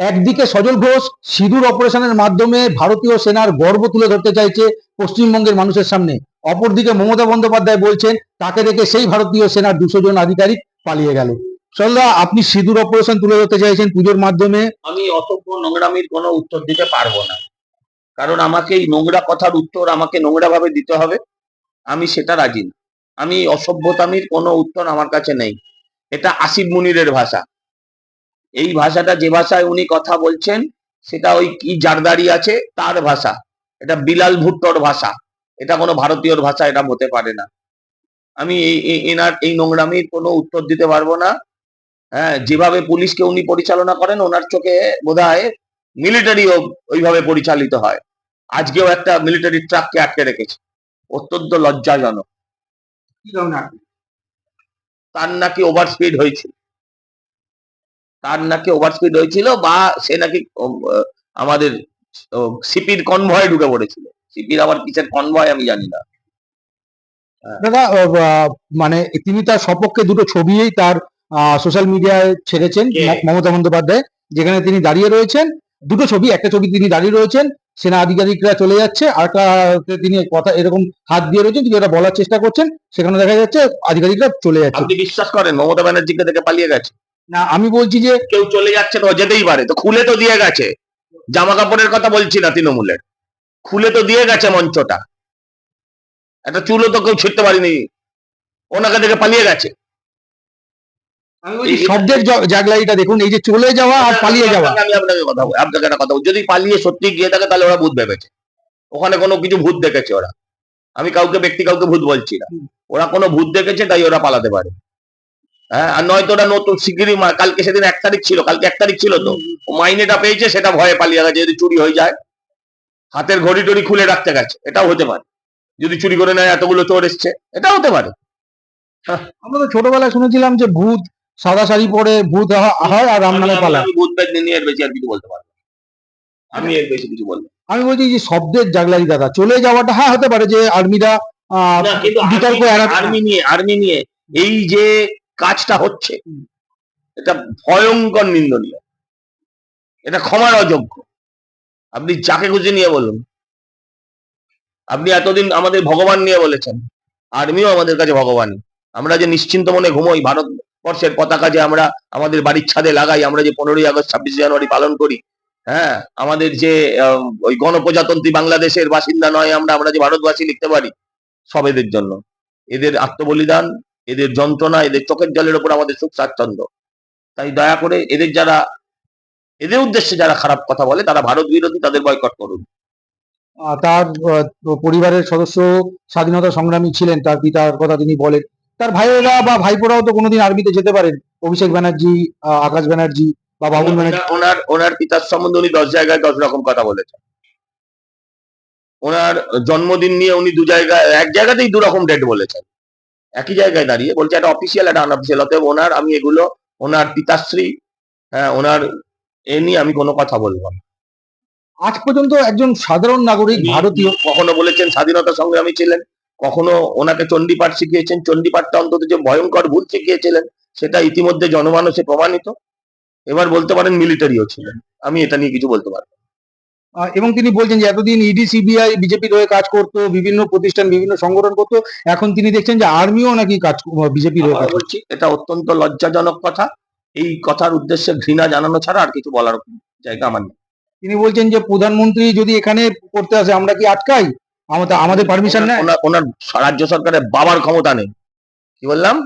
একদিকে সজল ঘোষ সিঁদুর অপারেশনের মাধ্যমে ভারতীয় সেনার গর্ব তুলে ধরতে চাইছে পশ্চিমবঙ্গের মানুষের সামনে। অপরদিকে মমতা বন্দ্যোপাধ্যায় বলছেন, তাকে রেখে সেই ভারতীয় সেনার দুশো জন আধিকারিক পালিয়ে গেল। সরলা, আপনি সিঁদুর অপারেশন তুলে ধরতে চাইছেন পুজোর মাধ্যমে? আমি অসভ্য নোংরামির কোনো উত্তর দিতে পারব না। কারণ আমাকে এই নোংরা কথার উত্তর আমাকে নোংরা ভাবে দিতে হবে। আমি সেটা রাজি না। আমি অসভ্যতামির কোনো উত্তর আমার কাছে নেই। এটা আসিফ মুনিরের ভাষা। এই ভাষাটা যে ভাষায় উনি কথা বলছেন সেটা ওই কি জারদারি আছে? তার ভাষা। এটা বিলাল ভুট্টোর ভাষা। এটা কোনো ভারতীয়র ভাষা এটা হতে পারে না। আমি এনার এই নোংরামির কোনো উত্তর দিতে পারব না। হ্যাঁ যেভাবে পুলিশকে উনি পরিচালনা করেন ওনার চোখে বোধহয় মিলিটারিও ওইভাবে পরিচালিত হয়। আজকেও একটা মিলিটারি ট্রাককে আটকে রেখেছে। অত্যন্ত লজ্জাজনক। তার নাকি ওভার স্পিড হয়েছিল। তার নাকি ওভার স্পিড হয়েছিল বা সে নাকি আমাদের সিপির কনভয়ে ঢুকে পড়েছিল। সিপির আবার কিসের কনভয় আমি জানি না। দাদা মানে তিনি তার সপক্ষে দুটো ছবিই তার সোশ্যাল মিডিয়ায় ছেড়েছেন মমতা বন্দ্যোপাধ্যায় যেখানে তিনি দাঁড়িয়ে রয়েছেন। দুটো ছবি একটা ছবি তিনি দাঁড়িয়ে রয়েছেন সেনা আধিকারিকরা চলে যাচ্ছে আর একটা তিনি কথা এরকম হাত দিয়ে রয়েছেন তিনি এটা বলার চেষ্টা করছেন সেখানে দেখা যাচ্ছে আধিকারিকরা চলে যাচ্ছে। আপনি বিশ্বাস করেন মমতা ব্যানার্জিকে দেখে পালিয়ে গেছে? না আমি বলছি যে কেউ চলে যাচ্ছে তো যেতেই পারে তো খুলে তো দিয়ে গেছে। জামা কাপড়ের কথা বলছি না তৃণমূলের। খুলে তো দিয়ে গেছে মঞ্চটা। একটা চুলো তো কেউ ছিটতে পারিনি। ওনাকে দেখে পালিয়ে গেছে। শব্দের জাগলাইটা দেখুন এই যে চলে যাওয়া আর পালিয়ে যাওয়া। আমি আপনাকে কথা বলি আপনাকে একটা কথা যদি পালিয়ে সত্যি গিয়ে থাকে তাহলে ওরা ভূত ভেবেছে। ওখানে কোনো কিছু ভূত দেখেছে ওরা। আমি কাউকে ব্যক্তি কাউকে ভূত বলছি না। ওরা কোনো ভূত দেখেছে তাই ওরা পালাতে পারে। হ্যাঁ আর নয়তো ওরা নতুন শিগগিরই মা- কালকে সেদিন এক তারিখ ছিল কালকে এক তারিখ ছিল তো। মাইনেটা পেয়েছে সেটা ভয়ে পালিয়ে গেছে যদি চুরি হয়ে যায়। হাতের ঘড়ি টড়ি খুলে রাখতে গেছে এটাও হতে পারে। যদি চুরি করে নেয় এতগুলো চোর এসছে এটাও হতে পারে। আমরা তো ছোটবেলায় শুনেছিলাম যে ভূত সাদা শাড়ি পরে ভূত হয় আর রাম নামে আমি- পালায়। ভূত ব্যাগ নিয়ে এর বেশি আর কিছু বলতে পারব না। আমি এর বেশি কিছু বলব আমি বলছি যে শব্দের জাগলারি দাদা চলে যাওয়াটা হ্যাঁ হতে পারে যে আর্মিরা আহ, না কিন্তু বিতর্ক আর্মি নিয়ে আর্মি নিয়ে এই যে কাজটা হচ্ছে। এটা ভয়ঙ্কর নিন্দনীয়। এটা ক্ষমার অযোগ্য। আপনি যাকে খুঁজে নিয়ে বলুন। আপনি এতদিন আমাদের ভগবান নিয়ে বলেছেন। আর্মিও আমাদের কাছে ভগবান। আমরা যে নিশ্চিন্ত মনে ঘুমোই ভারতবর্ষের পতাকা যে আমরা আমাদের বাড়ির ছাদে লাগাই আমরা যে পনেরোই আগস্ট ছাব্বিশে জানুয়ারি পালন করি হ্যাঁ? আমাদের যে ওই গণপ্রজাতন্ত্রী বাংলাদেশের বাসিন্দা নয় আমরা আমরা যে ভারতবাসী লিখতে পারি সব এদের জন্য। এদের আত্মবলিদান এদের যন্ত্রণা এদের চোখের জলের উপর আমাদের সুখ স্বাচ্ছন্দ্য। তাই দয়া করে এদের যারা এদের উদ্দেশ্যে যারা খারাপ কথা বলে তারা ভারত বিরোধী তাদের বয়কট করুন। তার পরিবারের সদস্য স্বাধীনতা সংগ্রামী ছিলেন তার পিতার কথা তিনি বলেন। তার ভাইয়েরা বা ভাইপোরাও তো কোনোদিন আর্মিতে যেতে পারেন। অভিষেক ব্যানার্জি আকাশ ব্যানার্জি বা বাবুল ব্যানার্জি। ওনার ওনার পিতার সম্বন্ধে উনি দশ জায়গায় দশ রকম কথা বলেছেন। ওনার জন্মদিন নিয়ে উনি দু জায়গায় এক জায়গাতেই দু রকম ডেট বলেছেন। একই জায়গায় দাঁড়িয়ে বলছে একটা অফিসিয়াল একটা আনঅফিসিয়াল অতএব ওনার আমি এগুলো ওনার পিতাশ্রী হ্যাঁ ওনার এ নিয়ে আমি কোনো কথা বলব না। আজ পর্যন্ত একজন সাধারণ নাগরিক ভারতীয় কখনো বলেছেন স্বাধীনতা সংগ্রামী ছিলেন কখনো ওনাকে চণ্ডীপাঠ শিখিয়েছেন চণ্ডীপাঠটা অন্তত যে ভয়ঙ্কর ভূত শিখিয়েছিলেন সেটা ইতিমধ্যে জনমানসে প্রমাণিত। এবার বলতে পারেন মিলিটারিও ছিলেন। আমি এটা নিয়ে কিছু বলতে পারব এবং তিনি বলছেন যে এতদিন ইডি সিবিআই বিজেপির হয়ে কাজ করতো বিভিন্ন প্রতিষ্ঠান বিভিন্ন সংগঠন করতো এখন তিনি দেখছেন যে আর্মিও নাকি কাজ বিজেপির হয়ে কাজ বলছি এটা অত্যন্ত লজ্জাজনক কথা। এই কথার উদ্দেশ্যে ঘৃণা জানানো ছাড়া আর কিছু বলার জায়গা আমার নেই। তিনি বলছেন যে প্রধানমন্ত্রী যদি এখানে করতে আসে আমরা কি আটকাই? আমাদের আমাদের পারমিশন নেই ওনার ওনার রাজ্য সরকারের বাবার ক্ষমতা নেই। কি বললাম?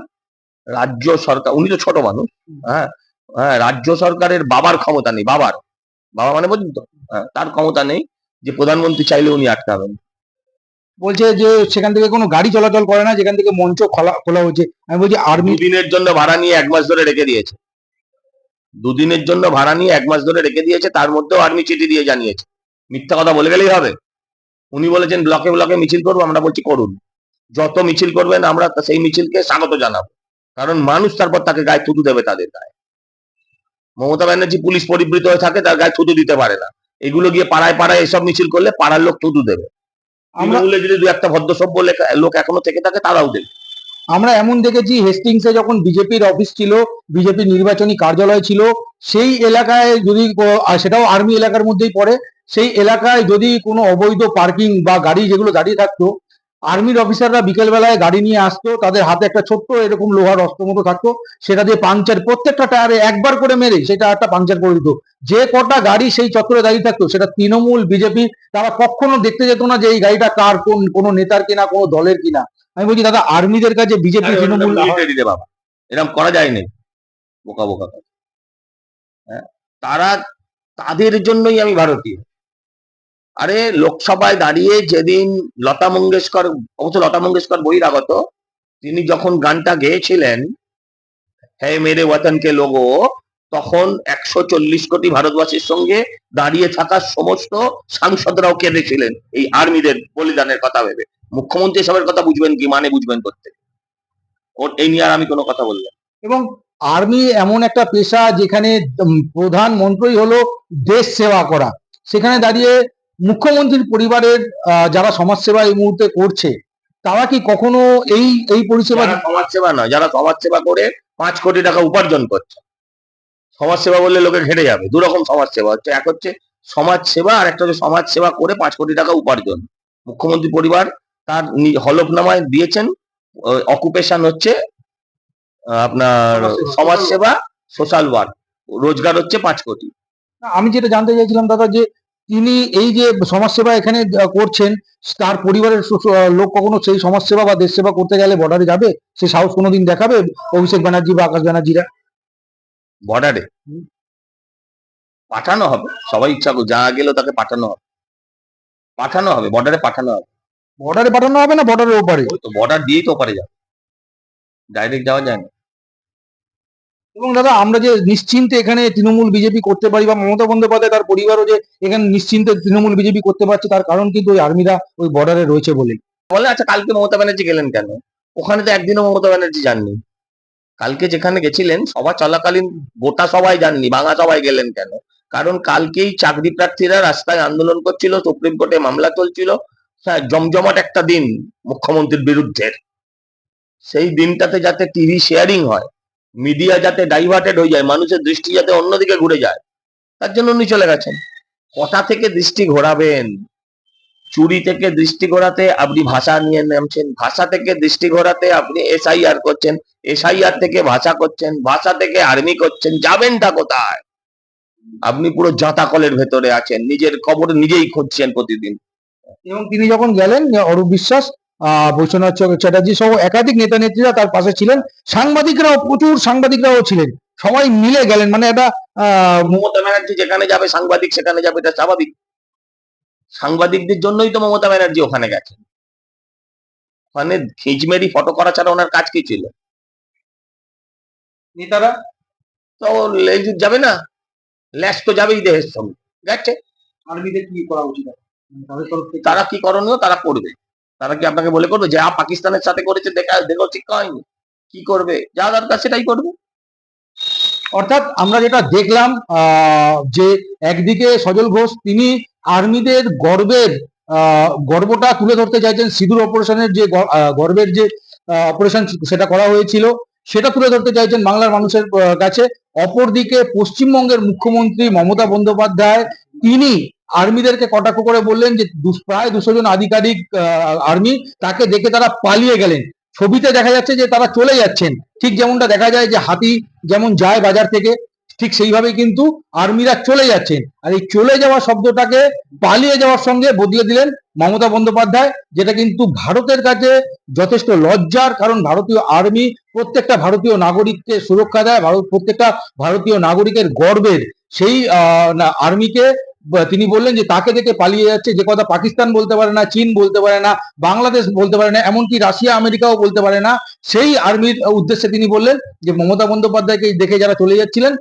রাজ্য সরকার উনি তো ছোট মানুষ হ্যাঁ হ্যাঁ রাজ্য সরকারের বাবার ক্ষমতা নেই বাবার। বাবা মানে বুঝলি তো হ্যাঁ তার ক্ষমতা নেই যে প্রধানমন্ত্রী চাইলে উনি আটকাবেন বলছে যে সেখান থেকে কোনো গাড়ি চলাচল করে না যেখান থেকে মঞ্চ খোলা খোলা হয়েছে আমি বলছি আর্মি দিনের জন্য ভাড়া নিয়ে এক মাস ধরে রেখে দিয়েছে। দুদিনের জন্য ভাড়া নিয়ে এক মাস ধরে রেখে দিয়েছে তার মধ্যেও আর্মি চিঠি দিয়ে জানিয়েছে। মিথ্যা কথা বলে গেলেই হবে। উনি বলেছেন ব্লকে ব্লকে মিছিল করব। আমরা বলছি করুন। যত মিছিল করবেন আমরা সেই মিছিলকে স্বাগত জানাব। কারণ মানুষ তারপর তাকে গায়ে থুতু দেবে তাদের গায়ে। মমতা ব্যানার্জি পুলিশ পরিবৃত হয়ে থাকে তার গায়ে থুতু দিতে পারে না। এগুলো গিয়ে পাড়ায় পাড়ায় এসব মিছিল করলে পাড়ার লোক থুতু দেবে। তৃণমূলে যদি দু একটা লোক এখনও থেকে থাকে তারাও দেবে। আমরা এমন দেখেছি হেস্টিংসে যখন বিজেপির অফিস ছিল বিজেপির নির্বাচনী কার্যালয় ছিল সেই এলাকায় যদি সেটাও আর্মি এলাকার মধ্যেই পড়ে সেই এলাকায় যদি কোনো অবৈধ পার্কিং বা গাড়ি যেগুলো দাঁড়িয়ে থাকতো আর্মির অফিসাররা বিকেল বেলায় গাড়ি নিয়ে আসতো তাদের হাতে একটা ছোট্ট এরকম লোহার অস্ত্র মতো থাকতো সেটা দিয়ে পাংচার প্রত্যেকটা টায়ারে একবার করে মেরে সেটা একটা পাংচার করে দিত। যে কটা গাড়ি সেই চত্বরে দাঁড়িয়ে থাকতো সেটা তৃণমূল বিজেপি তারা কখনো দেখতে যেত না যে এই গাড়িটা কার কোন কোনো নেতার কিনা কোনো দলের কিনা। আমি বলছি দাদা আর্মিদের কাছে বিজেপি তৃণমূল বাবা। এরকম করা যায়নি। বোকা বোকা হ্যাঁ? তারা তাদের জন্যই আমি ভারতীয়। আরে লোকসভায় দাঁড়িয়ে যেদিন লতা মঙ্গেশকর, অবশ্য লতা মঙ্গেশকর বহিরাগত, তিনি যখন গানটা গেয়েছিলেন, হে মেরে ওয়াতনকে লোগো, তখন একশো চল্লিশ কোটি ভারতবাসীর সঙ্গে দাঁড়িয়ে থাকা সমস্ত সাংসদরাও কেঁদেছিলেন এই আর্মিদের বলিদানের কথা ভেবে। মুখ্যমন্ত্রী এসবের কথা বুঝবেন কি মানে বুঝবেন করতে ওর এই নিয়ে আর আমি কোনো কথা বললাম এবং আর্মি এমন একটা পেশা যেখানে প্রধান মন্ত্রই হলো দেশ সেবা করা। সেখানে দাঁড়িয়ে মুখ্যমন্ত্রীর পরিবারের আহ, যারা সমাজসেবা এই মুহূর্তে করছে তারা কি কখনো এই এই পরিষেবা যারা সমাজ সেবা নয় যারা সমাজ সেবা করে পাঁচ কোটি টাকা উপার্জন করছে। সমাজ সেবা বললে লোকে ঘেটে যাবে দু রকম সমাজ হচ্ছে। এক হচ্ছে সমাজ সেবা আর একটা হচ্ছে সমাজ সেবা করে পাঁচ কোটি টাকা উপার্জন। মুখ্যমন্ত্রী পরিবার তার হলফনামায় দিয়েছেন অকুপেশন হচ্ছে আপনার সমাজসেবা, সমাজ সেবা সোশ্যাল ওয়ার্ক রোজগার হচ্ছে পাঁচ কোটি। আমি যেটা জানতে চাইছিলাম দাদা যে তিনি এই যে সমাজসেবা এখানে করছেন তার পরিবারের লোক কখনো সেই সমাজসেবা বা দেশ সেবা করতে গেলে বর্ডারে যাবে? সে সাহস কোনোদিন দেখাবে অভিষেক ব্যানার্জি বা আকাশ ব্যানার্জিরা? বর্ডারে পাঠানো হবে। সবাই ইচ্ছা যা গেলেও তাকে পাঠানো হবে। পাঠানো হবে বর্ডারে পাঠানো হবে। বর্ডারে পাঠানো হবে না বর্ডারের ওপারে? তো বর্ডার দিয়েই তো ওপারে যাবে। ডাইরেক্ট যাওয়া যায় না। এবং দাদা আমরা যে নিশ্চিন্তে এখানে তৃণমূল বিজেপি করতে পারি বা মমতা বন্দ্যোপাধ্যায় তার পরিবারও যে এখানে নিশ্চিন্তে তৃণমূল বিজেপি করতে পারছে তার কারণ কিন্তু ওই আর্মিরা ওই বর্ডারে রয়েছে বলে। বলে আচ্ছা কালকে মমতা ব্যানার্জি গেলেন কেন? ওখানে তো একদিনও মমতা ব্যানার্জি যাননি। কালকে যেখানে গেছিলেন সভা চলাকালীন গোটা সবাই যাননি ভাঙা সবাই গেলেন কেন? কারণ কালকেই চাকরি প্রার্থীরা রাস্তায় আন্দোলন করছিল সুপ্রিম কোর্টে মামলা চলছিল হ্যাঁ, জমজমাট একটা দিন মুখ্যমন্ত্রীর বিরুদ্ধে। সেই দিনটাতে যাতে টিভি শেয়ারিং হয় মিডিয়া যাতে ডাইভার্টেড হয়ে যায়, মানুষের দৃষ্টি যাতে অন্যদিকে ঘুরে যায়, তার জন্য উনি চলে গেছেন। কথা থেকে দৃষ্টি ঘোরাবেন, চুরি থেকে দৃষ্টি ঘোরাতে আপনি ভাষা নিয়ে নামছেন, ভাষা থেকে দৃষ্টি ঘোরাতে আপনি এসআইআর করছেন এসআইআর থেকে ভাষা করছেন, ভাষা থেকে আর্মি করছেন যাবেনটা কোথায়? আপনি পুরো জাঁতাকলের ভেতরে আছেন, নিজের খবর নিজেই খুঁজছেন প্রতিদিন। এবং তিনি যখন গেলেন, অরূপ বিশ্বাস বৈশ্বনাথ চ্যাটার্জি সহ একাধিক নেতা নেত্রীরা তার পাশে ছিলেন। সাংবাদিকরাও প্রচুর সাংবাদিকরাও ছিলেন। সবাই মিলে গেলেন। মানে একটা আহ মমতা ব্যানার্জি যেখানে যাবে সাংবাদিক সেখানে যাবে এটা স্বাভাবিক। সাংবাদিকদের জন্যই তো মমতা ব্যানার্জি ওখানে গেছেন। ওখানে খিঁচমেরি ফটো করা ছাড়া ওনার কাজ কি ছিল? নেতারা? তো লেজ যাবে না। ল্যাস তো যাবেই দেহের সঙ্গে। গেছে। আর্মিদের কি করা উচিত? তারা কি করণীয়? তারা করবে। তারা কি আপনাকে বলে করবে যা পাকিস্তানের সাথে করেছে, দেখা, দেখো, ঠিক হয়নি কি করবে? যা দরকার সেটাই করবে। অর্থাৎ আমরা যেটা দেখলাম যে একদিকে সজল ঘোষ, তিনি আর্মিদের গর্বের গর্বটা তুলে ধরতে চাইছেন। সিঁদুর অপারেশনের যে গর্বের যে অপারেশন সেটা করা হয়েছিল, সেটা তুলে ধরতে চাইছেন বাংলার মানুষের কাছে। অপরদিকে পশ্চিমবঙ্গের মুখ্যমন্ত্রী মমতা বন্দ্যোপাধ্যায়, তিনি আর্মিদেরকে কটাক্ষ করে বললেন যে প্রায় দুশো জন আধিকারিক আর্মি তাকে দেখে তারা পালিয়ে গেলেন। ছবিতে দেখা যাচ্ছে যে তারা চলে যাচ্ছেন। ঠিক যেমনটা দেখা যায় যে হাতি যেমন যায় বাজার থেকে, ঠিক সেইভাবেই কিন্তু আর্মিরা চলে যাচ্ছেন। আর এই চলে যাওয়া শব্দটাকে পালিয়ে যাওয়ার সঙ্গে বদলে দিলেন মমতা বন্দ্যোপাধ্যায়, যেটা কিন্তু ভারতের কাছে যথেষ্ট লজ্জার কারণ। ভারতীয় আর্মি প্রত্যেকটা ভারতীয় নাগরিককে সুরক্ষা দেয়, ভারত, প্রত্যেকটা ভারতীয় নাগরিকের গর্বের। সেই আর্মিকে তিনি বললেন যে তাকে দেখে পালিয়ে যাচ্ছে, যে কথা পাকিস্তান বলতে পারে না, চীন বলতে পারে না, বাংলাদেশ বলতে পারে না, এমনকি রাশিয়া, আমেরিকাও বলতে পারে না, সেই আর্মির উদ্দেশ্যে তিনি বললেন যে মমতা বন্দ্যোপাধ্যায়কে দেখে যারা চলে যাচ্ছিলেন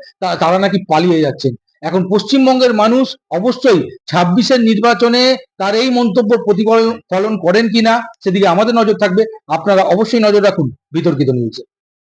তারা নাকি পালিয়ে যাচ্ছেন। এখন পশ্চিমবঙ্গের মানুষ অবশ্যই ছাব্বিশের নির্বাচনে তার এই মন্তব্য প্রতিফলন, ফলন করেন কিনা, সেদিকে আমাদের নজর থাকবে। আপনারা অবশ্যই নজর রাখুন বিতর্কিত নিউজে